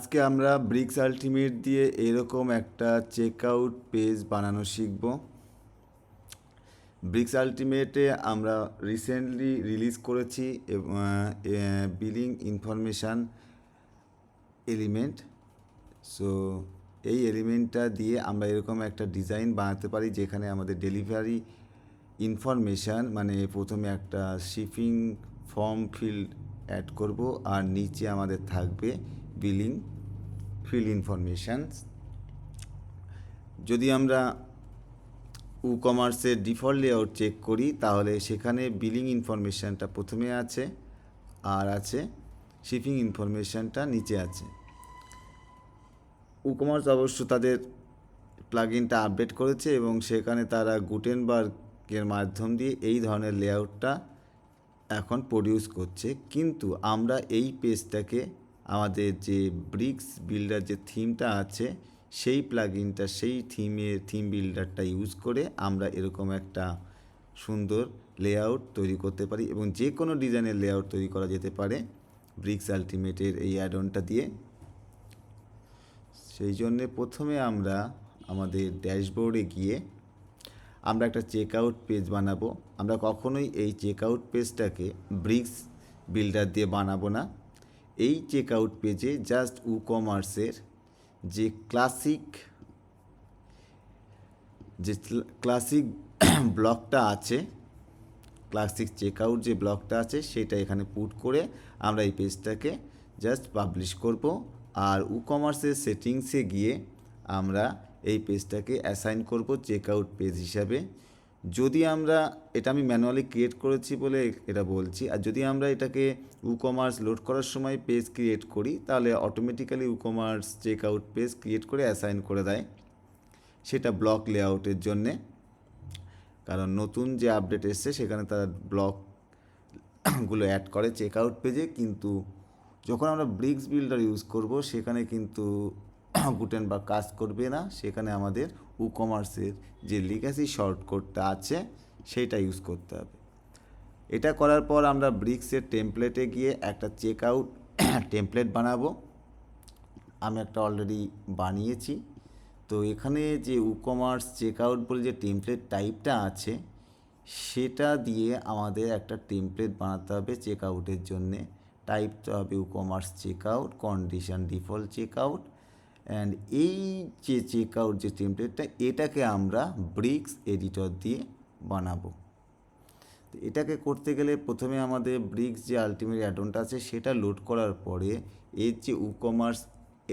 আজকে আমরা bricks ultimate দিয়ে এরকম একটা চেক আউট পেজ বানানো শিখব। ব্রিক্স আলটিমেটে আমরা রিসেন্টলি রিলিজ করেছি বিলিং ইনফরমেশান এলিমেন্ট। সো, এই এলিমেন্টটা দিয়ে আমরা এরকম একটা ডিজাইন বানাতে পারি যেখানে আমাদের ডেলিভারি ইনফরমেশান মানে প্রথমে একটা শিপিং ফর্ম ফিল্ড অ্যাড করব আর নিচে আমাদের থাকবে বিলিং ফিল্ড ইনফরমেশানস যদি আমরা উ কমার্সের ডিফল্ট লেআউট চেক করি, তাহলে সেখানে বিলিং ইনফরমেশানটা প্রথমে আছে, আর আছে শিপিং ইনফরমেশানটা নিচে আছে। উ কমার্স অবশ্য তাদের প্লাগইনটা আপডেট করেছে এবং সেখানে তারা গুটেনবার্গের মাধ্যম দিয়ে এই ধরনের লেআউটটা এখন প্রডিউস করছে। কিন্তু আমরা এই পেজটাকে আমাদের যে ব্রিক্স বিল্ডার যে থিমটা আছে, সেই প্লাগইনটা সেই থিমের থিম বিল্ডারটা ইউজ করে আমরা এরকম একটা সুন্দর লেআউট তৈরি করতে পারি এবং যে কোনো ডিজাইনের লেআউট তৈরি করা যেতে পারে ব্রিক্স আলটিমেটের এই অ্যাডনটা দিয়ে। সেই জন্যে প্রথমে আমরা আমাদের ড্যাশবোর্ডে গিয়ে আমরা একটা চেক আউট পেজ বানাবো। আমরা কখনোই এই চেক আউট পেজটাকে ব্রিক্স বিল্ডার দিয়ে বানাবো না। এই চেক আউট পেজে জাস্ট উ কমার্সের যে ক্লাসিক যে ক্লাসিক ব্লকটা আছে ক্লাসিক চেক আউট যে ব্লকটা আছে, সেটা এখানে পুট করে আমরা এই পেজটাকে জাস্ট পাবলিশ করব। আর উ কমার্সের সেটিংসে গিয়ে আমরা এই পেজটাকে অ্যাসাইন করব চেক আউট পেজ হিসাবে। যদি আমরা এটা আমি ম্যানুয়ালি ক্রিয়েট করেছি বলে এটা বলছি, আর যদি আমরা এটাকে উ কমার্স লোড করার সময় পেজ ক্রিয়েট করি, তাহলে automatically WooCommerce check out page create করে অ্যাসাইন করে দেয়। সেটা ব্লক লেআউটের জন্যে। কারণ নতুন যে আপডেট এসছে, সেখানে তারা ব্লকগুলো অ্যাড করে চেক আউট পেজে কিন্তু যখন আমরা ব্রিক্স বিল্ডার ইউজ করব, সেখানে কিন্তু গুটেন বা কাজ করবে না, সেখানে আমাদের উ কমার্সের যে লিগাসি শর্টকটটা আছে সেইটা ইউজ করতে হবে। এটা করার পর আমরা ব্রিক্সের টেমপ্লেটে গিয়ে একটা চেক আউট টেমপ্লেট বানাবো। আমি একটা অলরেডি বানিয়েছি। তো এখানে যে উ কমার্স চেক আউট বলে যে টেমপ্লেট টাইপটা আছে, সেটা দিয়ে আমাদের একটা টেমপ্লেট বানাতে হবে চেক আউটের জন্যে টাইপটা হবে WooCommerce check out condition default check out and এই যে চেক আউট যে টেমপ্লেটটা এটাকে আমরা ব্রিক্স এডিটর দিয়ে বানাবো। তো এটাকে করতে গেলে প্রথমে আমাদের ব্রিক্স যে আলটিমেট অ্যাডনটা আছে, সেটা লোড করার পরে এর যে কমার্স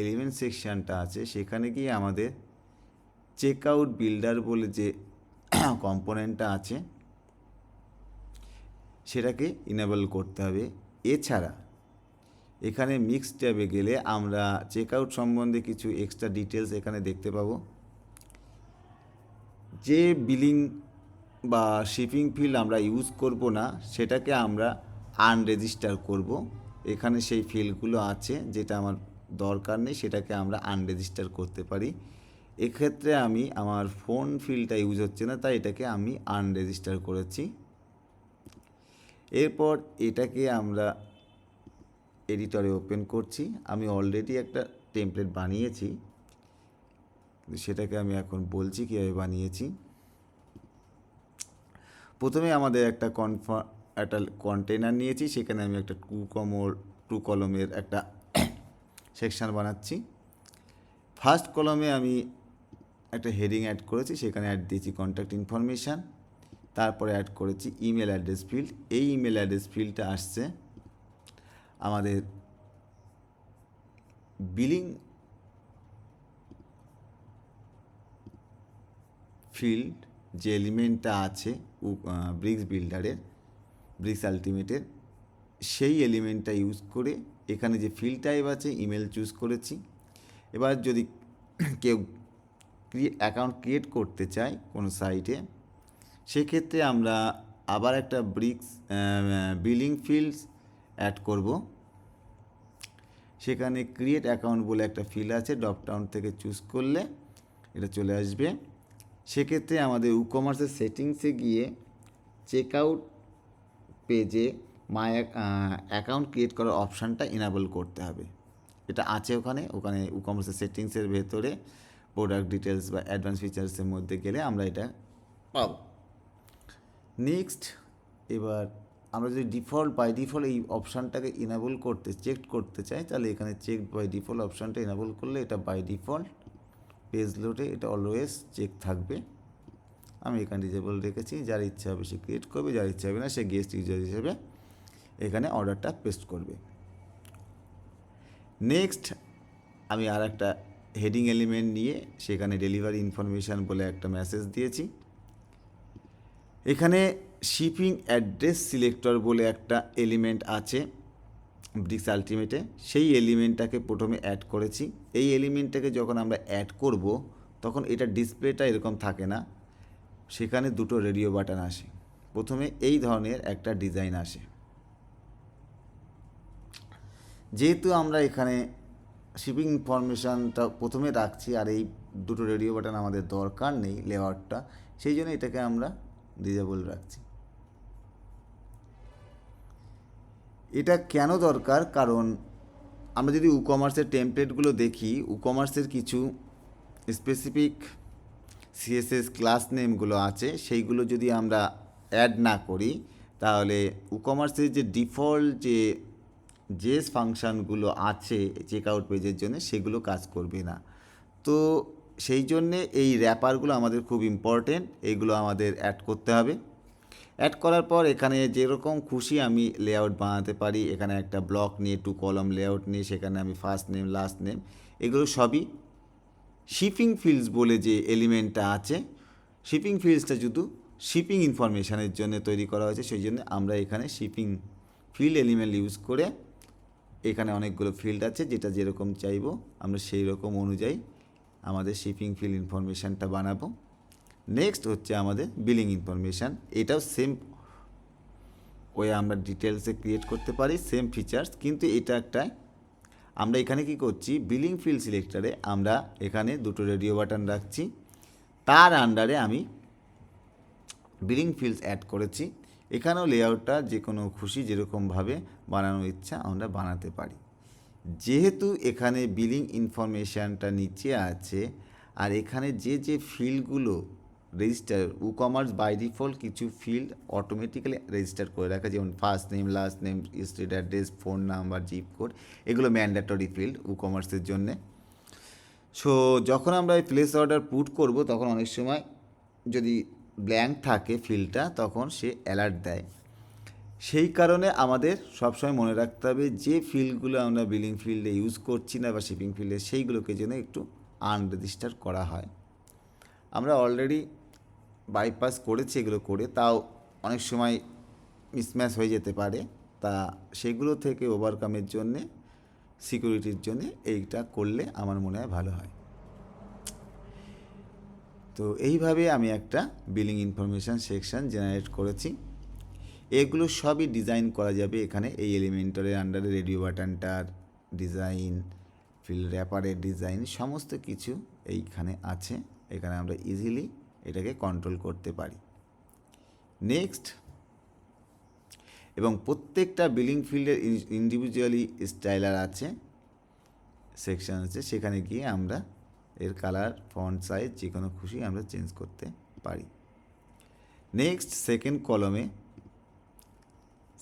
এলিমেন্ট সেকশানটা আছে, সেখানে গিয়ে আমাদের চেক আউট বিল্ডার বলে যে কম্পোনেন্টটা আছে, সেটাকে ইনেবল করতে হবে। এছাড়া এখানে মিক্স ট্যাবে গেলে আমরা চেক আউট সম্বন্ধে কিছু এক্সট্রা ডিটেলস এখানে দেখতে পাবো। যে বিলিং বা শিপিং ফিল্ড আমরা ইউজ করব না, সেটাকে আমরা আনরেজিস্টার করব। এখানে সেই ফিল্ডগুলো আছে, যেটা আমার দরকার নেই, সেটাকে আমরা আনরেজিস্টার করতে পারি। এক্ষেত্রে আমি আমার ফোন ফিল্ডটা ইউজ হচ্ছে না, তাই এটাকে আমি আনরেজিস্টার করেছি। এরপর এটাকে আমরা এডিটরে ওপেন করছি। আমি অলরেডি একটা টেমপ্লেট বানিয়েছি। সেটাকে আমি এখন বলছি কীভাবে বানিয়েছি। প্রথমে আমাদের একটা কনফা একটা কন্টেনার নিয়েছি। সেখানে আমি একটা টু কমর টু কলমের একটা সেকশান বানাচ্ছি। ফার্স্ট কলমে আমি একটা হেডিং অ্যাড করেছি। সেখানে অ্যাড দিয়েছি কন্ট্যাক্ট ইনফরমেশান তারপরে অ্যাড করেছি ইমেল অ্যাড্রেস ফিল্ড এই ইমেল অ্যাড্রেস ফিল্ডটা আসছে। আমাদের বিলিং ফিল্ড যে এলিমেন্টটা আছে ব্রিক্স বিল্ডারের ব্রিক্স আলটিমেটের সেই এলিমেন্টটা ইউজ করে এখানে যে ফিল্ড টাইপ আছে ইমেল চুজ করেছি। এবার যদি কেউ অ্যাকাউন্ট ক্রিয়েট করতে চায় কোনো সাইটে সেক্ষেত্রে আমরা আবার একটা ব্রিক্স বিলিং ফিল্ডস অ্যাড করব। সেখানে ক্রিয়েট অ্যাকাউন্ট বলে একটা ফিল্ড আছে ড্রপডাউন থেকে চুজ করলে এটা চলে আসবে। সেক্ষেত্রে আমাদের উ কমার্সের সেটিংসে গিয়ে চেক আউট পেজে মাই অ্যাকাউন্ট ক্রিয়েট করার অপশানটা এনাবল করতে হবে। এটা আছে ওখানে ওখানে ই কমার্সের সেটিংসের ভেতরে প্রোডাক্ট ডিটেলস বা অ্যাডভান্স ফিচার্সের মধ্যে গেলে আমরা এটা পাব। নেক্সট এবার আমরা যদি ডিফল্ট বাই ডিফল্ট এই অপশানটাকে ইনাবল করতে চেক করতে চাই, তাহলে এখানে চেক বাই ডিফল্ট অপশানটা ইনাবল করলে এটা বাই ডিফল্ট পেজ লোডে এটা অলওয়েজ চেক থাকবে। আমি এখানে ডিজেবল রেখেছি, যার ইচ্ছা হবে সে ক্রিয়েট করবে, যার ইচ্ছা হবে না সে গেস্ট ইউজার হিসেবে এখানে অর্ডারটা পেস্ট করবে। নেক্সট আমি আর একটা হেডিং এলিমেন্ট নিয়ে সেখানে ডেলিভারি ইনফরমেশান বলে একটা মেসেজ দিয়েছি। এখানে শিপিং অ্যাড্রেস সিলেক্টর বলে একটা এলিমেন্ট আছে ব্রিক্স আলটিমেটে সেই এলিমেন্টটাকে প্রথমে অ্যাড করেছি। এই এলিমেন্টটাকে যখন আমরা অ্যাড করব, তখন এটা ডিসপ্লেটা এরকম থাকে না। সেখানে দুটো রেডিও বাটন আসে। প্রথমে এই ধরনের একটা ডিজাইন আসে। যেহেতু আমরা এখানে শিপিং ইনফরমেশানটা প্রথমে রাখছি, আর এই দুটো রেডিও বাটন আমাদের দরকার নেই লেআউটটা সেই জন্য এটাকে আমরা ডিজেবল রাখছি। এটা কেন দরকার? কারণ আমরা যদি ই কমার্সের টেমপ্লেটগুলো দেখি ই কমার্সের কিছু স্পেসিফিক সিএসএস ক্লাস নেমগুলো আছে, সেইগুলো যদি আমরা অ্যাড না করি, তাহলে ই কমার্সের যে ডিফল্ট যে যে ফাংশানগুলো আছে চেক আউট পেজের জন্য, সেগুলো কাজ করবে না। তো সেই জন্যে এই র্যাপারগুলো আমাদের খুব ইম্পর্টেন্ট এইগুলো আমাদের অ্যাড করতে হবে। অ্যাড করার পর এখানে যেরকম খুশি আমি লেআউট বানাতে পারি, এখানে একটা ব্লক নিয়ে টু কলম লেআউট নিয়ে, সেখানে আমি ফার্স্ট নেম লাস্ট নেম এগুলো সবই শিপিং ফিল্ডস বলে যে এলিমেন্টটা আছে শিপিং ফিল্ডসটা শুধু শিপিং ইনফরমেশানের জন্য তৈরি করা হয়েছে, সেই জন্য আমরা এখানে শিপিং ফিল্ড এলিমেন্ট ইউজ করে এখানে অনেকগুলো ফিল্ড আছে, যেটা যেরকম চাইব, আমরা সেই রকম অনুযায়ী আমাদের শিপিং ফিল্ড ইনফরমেশানটা বানাবো। নেক্সট হচ্ছে আমাদের বিলিং ইনফরমেশান এটাও সেম ওয়ে আমরা ডিটেলসে ক্রিয়েট করতে পারি সেম ফিচার্স কিন্তু এটা একটা, আমরা এখানে কি করছি? বিলিং ফিল্ড সিলেক্টরে আমরা এখানে দুটো রেডিও বাটন রাখছি। তার আন্ডারে আমি বিলিং ফিল্ডস অ্যাড করেছি। এখানেও লেআউটটা যে কোনো খুশি যেরকমভাবে বানানোর ইচ্ছা আমরা বানাতে পারি। যেহেতু এখানে বিলিং ইনফরমেশানটা নিচে আছে, আর এখানে যে যে ফিল্ডগুলো register ecommerce by default কিছু ফিল্ড অটোমেটিক্যালি রেজিস্টার করে রাখে, যেমন first name last name street address phone number zip code এগুলো ম্যান্ডেটরি ফিল্ড ই কমার্সের জন্যে। সো যখন আমরা এই প্লেস অর্ডার পুট করব, তখন অনেক সময় যদি ব্ল্যাঙ্ক থাকে ফিল্ডটা তখন সে অ্যালার্ট দেয়। সেই কারণে আমাদের সবসময় মনে রাখতে হবে যে ফিল্ডগুলো আমরা বিলিং ফিল্ডে ইউজ করছি না বা শিপিং ফিল্ডে সেইগুলোকে যেন একটু আনরেজিস্টার করা হয়। আমরা অলরেডি বাইপাস করেছি এগুলো করে, তাও অনেক সময় মিসম্যাচ হয়ে যেতে পারে। তা সেগুলো থেকে ওভারকামের জন্যে সিকিউরিটির জন্যে এইটা করলে আমার মনে হয় ভালো হয়। তো এইভাবে আমি একটা বিলিং ইনফরমেশান সেকশন জেনারেট করেছি। এগুলো সবই ডিজাইন করা যাবে এখানে, এই এলিমেন্টারের আন্ডারে রেডিও বাটনটার ডিজাইন ফিল্ড র্যাপারের ডিজাইন সমস্ত কিছু এইখানে আছে। এখানে আমরা ইজিলি এটাকে কন্ট্রোল করতে পারি। নেক্সট এবং প্রত্যেকটা বিলিং ফিল্ডের ইন্ডিভিজুয়ালি স্টাইলার আছে সেকশন আছে, সেখানে গিয়ে আমরা এর কালার ফন্ট সাইজ যে কোনো খুশি আমরা চেঞ্জ করতে পারি। নেক্সট সেকেন্ড কলমে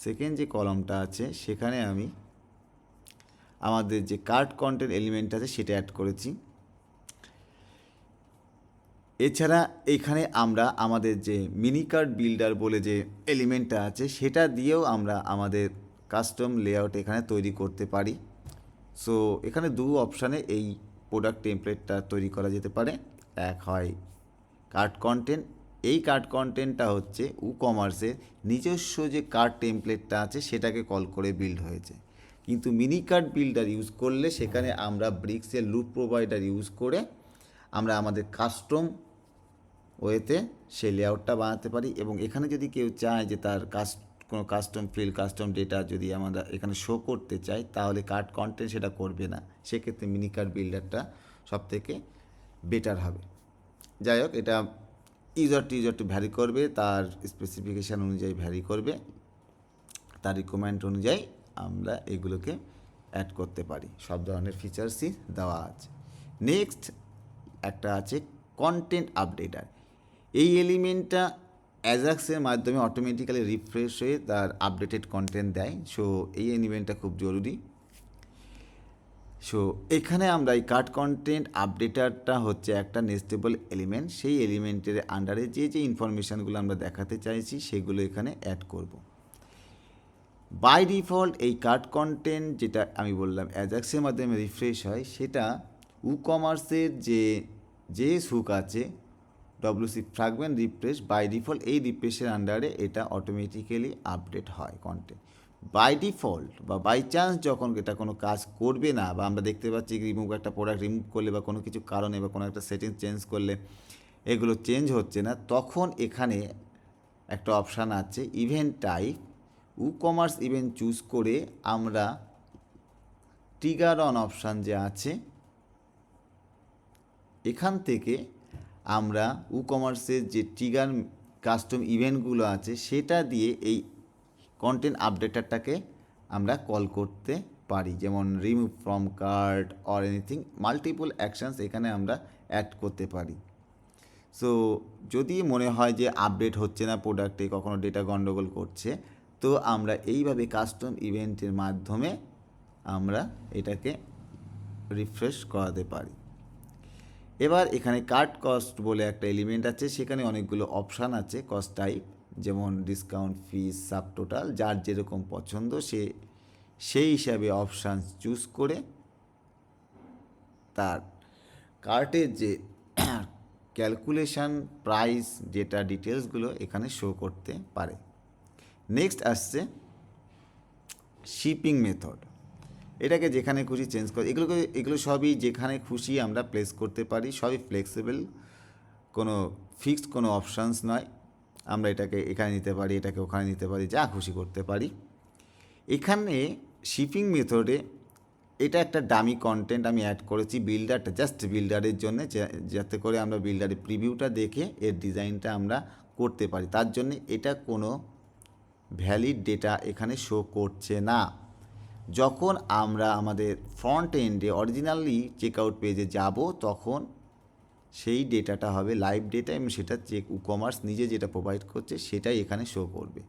সেকেন্ড যে কলমটা আছে, সেখানে আমি আমাদের যে কার্ড কন্টেন্ট এলিমেন্ট আছে, সেটা অ্যাড করেছি। এছাড়া এখানে আমরা আমাদের যে মিনি কার্ড বিল্ডার বলে যে এলিমেন্টটা আছে, সেটা দিয়েও আমরা আমাদের কাস্টম লেআউট এখানে তৈরি করতে পারি। সো এখানে দু অপশানে এই প্রোডাক্ট টেমপ্লেটটা তৈরি করা যেতে পারে। এক হয় কার্ড কন্টেন্ট এই কার্ড কন্টেন্টটা হচ্ছে উ কমার্সের নিজস্ব যে কার্ড টেমপ্লেটটা আছে, সেটাকে কল করে বিল্ড হয়েছে। কিন্তু মিনি কার্ড বিল্ডার ইউজ করলে সেখানে আমরা ব্রিক্সের লুপ প্রোভাইডার ইউজ করে আমরা আমাদের কাস্টম ওয়েতে সেই লেআউটটা বানাতে পারি এবং এখানে যদি কেউ চায় যে তার কাস্ট, কোনো কাস্টম ফিল, কাস্টম ডেটা যদি আমরা এখানে শো করতে চাই, তাহলে কার্ড কন্টেন্ট সেটা করবে না। সেক্ষেত্রে মিনি কার্ড বিল্ডারটা সব থেকে বেটার হবে। যাই হোক, এটা user to user to vary করবে, তার স্পেসিফিকেশান অনুযায়ী ভ্যারি করবে। তার রিকোয়ারমেন্ট অনুযায়ী আমরা এগুলোকে অ্যাড করতে পারি। সব ধরনের ফিচার্সই দেওয়া আছে। নেক্সট একটা আছে কন্টেন্ট আপডেটার এই এলিমেন্টটা অ্যাজাক্সের মাধ্যমে অটোমেটিক্যালি রিফ্রেশ হয়ে তার আপডেটেড কন্টেন্ট দেয়। সো এই এলিমেন্টটা খুব জরুরি। সো এখানে আমরা এই কার্ড কন্টেন্ট আপডেটারটা হচ্ছে একটা নেস্টেবল এলিমেন্ট সেই এলিমেন্টের আন্ডারে যে যে ইনফরমেশানগুলো আমরা দেখাতে চাইছি, সেগুলো এখানে অ্যাড করব। বাই ডিফল্ট এই কার্ড কন্টেন্ট যেটা আমি বললাম, অ্যাজাক্সের মাধ্যমে রিফ্রেশ হয়, সেটা উ কমার্সের যে যে সুক আছে WC fragment refresh by default এই রিফ্রেশের আন্ডারে এটা অটোমেটিক্যালি আপডেট হয় কন্টেন্ট বাই ডিফল্ট বা বাই চান্স যখন এটা কোনো কাজ করবে না বা আমরা দেখতে পাচ্ছি রিমুভ একটা প্রোডাক্ট রিমুভ করলে বা কোনো কিছু কারণে বা কোনো একটা সেটিংস চেঞ্জ করলে এগুলো চেঞ্জ হচ্ছে না, তখন এখানে একটা অপশান আছে event type WooCommerce event choose করে আমরা ট্রিগার অন অপশান যে আছে, এখান থেকে আমরা উ কমার্সের যে ট্রিগার কাস্টম ইভেন্টগুলো আছে, সেটা দিয়ে এই কন্টেন্ট আপডেটারটাকে আমরা কল করতে পারি। যেমন remove from card or anything multiple actions এখানে আমরা অ্যাড করতে পারি। সো যদি মনে হয় যে আপডেট হচ্ছে না প্রোডাক্টে কখনো ডেটা গন্ডগোল করছে, তো আমরা এইভাবে কাস্টম ইভেন্টের মাধ্যমে আমরা এটাকে রিফ্রেশ করাতে পারি। এবার এখানে কার্ড কস্ট বলে একটা এলিমেন্ট আছে, সেখানে অনেকগুলো অপশান আছে কস্ট টাইপ যেমন ডিসকাউন্ট ফিস সাব টোটাল যার যেরকম পছন্দ সে, সেই হিসাবে অপশান চুজ করে তার কার্টের যে ক্যালকুলেশান প্রাইস যেটা ডিটেলসগুলো এখানে শো করতে পারে। নেক্সট আসছে শিপিং মেথড এটাকে যেখানে খুশি চেঞ্জ করে, এগুলোকে, এগুলো সবই যেখানে খুশি আমরা প্লেস করতে পারি, সবই ফ্লেক্সিবল কোনো ফিক্সড কোনো অপশানস নয়। আমরা এটাকে এখানে নিতে পারি, এটাকে ওখানে নিতে পারি, যা খুশি করতে পারি। এখানে শিপিং মেথডে এটা একটা ডামি কন্টেন্ট আমি অ্যাড করেছি বিল্ডারটা জাস্ট বিল্ডারের জন্য যাতে করে আমরা বিল্ডারের প্রিভিউটা দেখে এর ডিজাইনটা আমরা করতে পারি। তার জন্য এটা কোনো ভ্যালিড ডেটা এখানে শো করছে না। যখন আমরা আমাদের ফ্রন্ট এন্ডে অরিজিনালি চেকআউট পেজে যাব, তখন সেই ডেটাটা হবে লাইভ ডেটা এবং সেটা চেক উ কমার্স নিজে যেটা প্রোভাইড করছে, সেটাই এখানে শো করবে।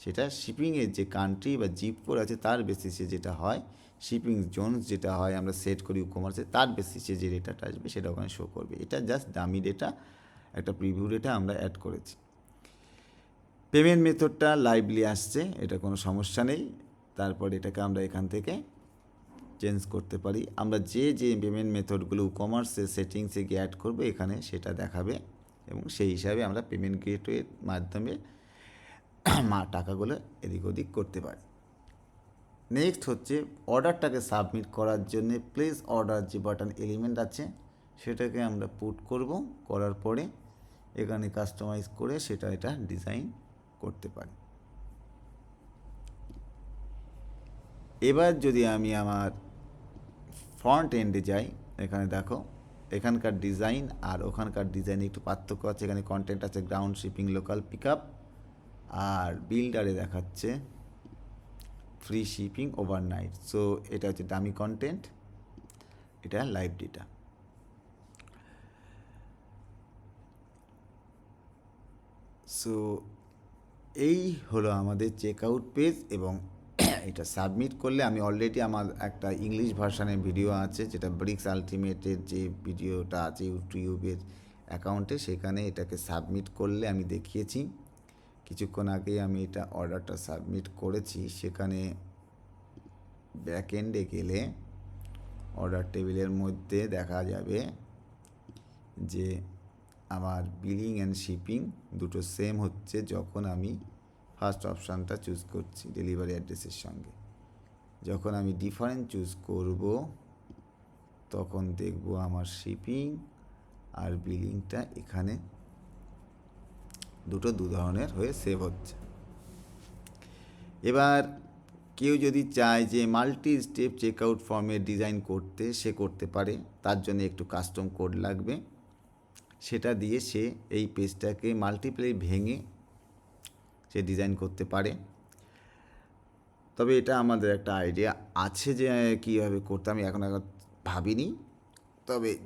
সেটা শিপিংয়ের যে কান্ট্রি বা জিপ কোড আছে, তার বেসিসে যেটা হয় শিপিং জোনস যেটা হয়, আমরা সেট করি ই কমার্সে তার বেসিসে যে ডেটাটা আসবে, সেটা ওখানে শো করবে। এটা জাস্ট দামি ডেটা একটা প্রিভিউ ডেটা আমরা অ্যাড করেছি। পেমেন্ট মেথডটা লাইভলি আসছে, এটা কোনো সমস্যা নেই। তারপর এটাকে আমরা এখান থেকে চেঞ্জ করতে পারি। আমরা যে যে পেমেন্ট মেথডগুলো কমার্সের সেটিংসে গিয়ে অ্যাড করব, এখানে সেটা দেখাবে এবং সেই হিসাবে আমরা পেমেন্ট গেটওয়ের মাধ্যমে মা, টাকাগুলো এদিক ওদিক করতে পারি। নেক্সট হচ্ছে অর্ডারটাকে সাবমিট করার জন্য প্লেস অর্ডার যে বাটন এলিমেন্ট আছে, সেটাকে আমরা পুট করব। করার পরে এখানে কাস্টমাইজ করে সেটা এটা ডিজাইন করতে পারি। এবার যদি আমি আমার ফ্রন্ট এন্ডে যাই, এখানে দেখো, এখানকার ডিজাইন আর ওখানকার ডিজাইনে একটু পার্থক্য আছে। এখানে কন্টেন্ট আছে গ্রাউন্ড শিপিং লোকাল পিক আর বিল্ডারে দেখাচ্ছে ফ্রি শিপিং ওভারনাইট সো এটা হচ্ছে দামি কন্টেন্ট এটা লাইভ ডেটা সো এই হলো আমাদের চেক আউট পেজ এবং এটা সাবমিট করলে আমি অলরেডি আমার একটা ইংলিশ ভার্সানের ভিডিও আছে, যেটা ব্রিক্স আলটিমেটের যে ভিডিওটা আছে ইউটিউবের অ্যাকাউন্টে সেখানে এটাকে সাবমিট করলে আমি দেখিয়েছি। কিছুক্ষণ আগে আমি এটা অর্ডারটা সাবমিট করেছি, সেখানে ব্যাক এন্ডে গেলে অর্ডার টেবিলের মধ্যে দেখা যাবে যে আমার বিলিং অ্যান্ড শিপিং দুটো সেম হচ্ছে, যখন আমি ফার্স্ট অপশানটা চুজ করছি ডেলিভারি অ্যাড্রেসের সঙ্গে। যখন আমি ডিফারেন্ট চুজ করব, তখন দেখব আমার শিপিং আর বিলিংটা এখানে দুটো দু ধরনের হয়ে সেভ হচ্ছে। এবার কেউ যদি চায় যে মাল্টি স্টেপ চেকআউট ফর্মের ডিজাইন করতে সে করতে পারে, তার জন্য একটু কাস্টম কোড লাগবে। সেটা দিয়ে সে এই পেজটাকে মাল্টিপ্লাই ভেঙে সে ডিজাইন করতে পারে। তবে এটা আমাদের একটা আইডিয়া আছে যে কীভাবে করতে, আমি এখন এখন ভাবিনি। তবে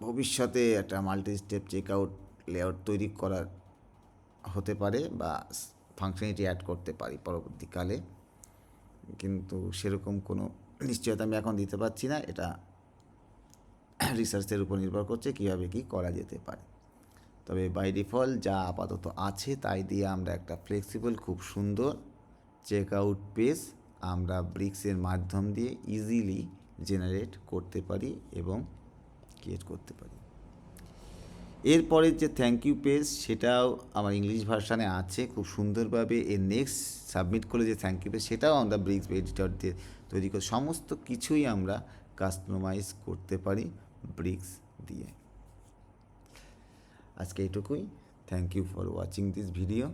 ভবিষ্যতে একটা multi step check out layout তৈরি করার হতে পারে বা ফাংশনালিটি অ্যাড করতে পারি পরবর্তীকালে। কিন্তু সেরকম কোনো নিশ্চয়তা আমি এখন দিতে পারছি না। এটা রিসার্চের উপর নির্ভর করছে কীভাবে কী করা যেতে পারে। তবে বাই ডিফল্ট যা আপাতত আছে তাই দিয়ে আমরা একটা ফ্লেক্সিবল খুব সুন্দর চেক আউট পেজ আমরা ব্রিক্সের মাধ্যম দিয়ে ইজিলি জেনারেট করতে পারি এবং ক্রিয়েট করতে পারি। এরপরের যে থ্যাংক ইউ পেজ সেটাও আমার ইংলিশ ভার্সানে আছে, খুব সুন্দরভাবে এর নেক্সট সাবমিট করলে যে থ্যাংক ইউ পেজ সেটাও আমরা ব্রিক্স এডিটর দিয়ে তৈরি করে সমস্ত কিছুই আমরা কাস্টমাইজ করতে পারি ব্রিক্স দিয়ে। আজকে এটুকুই thank you for watching this video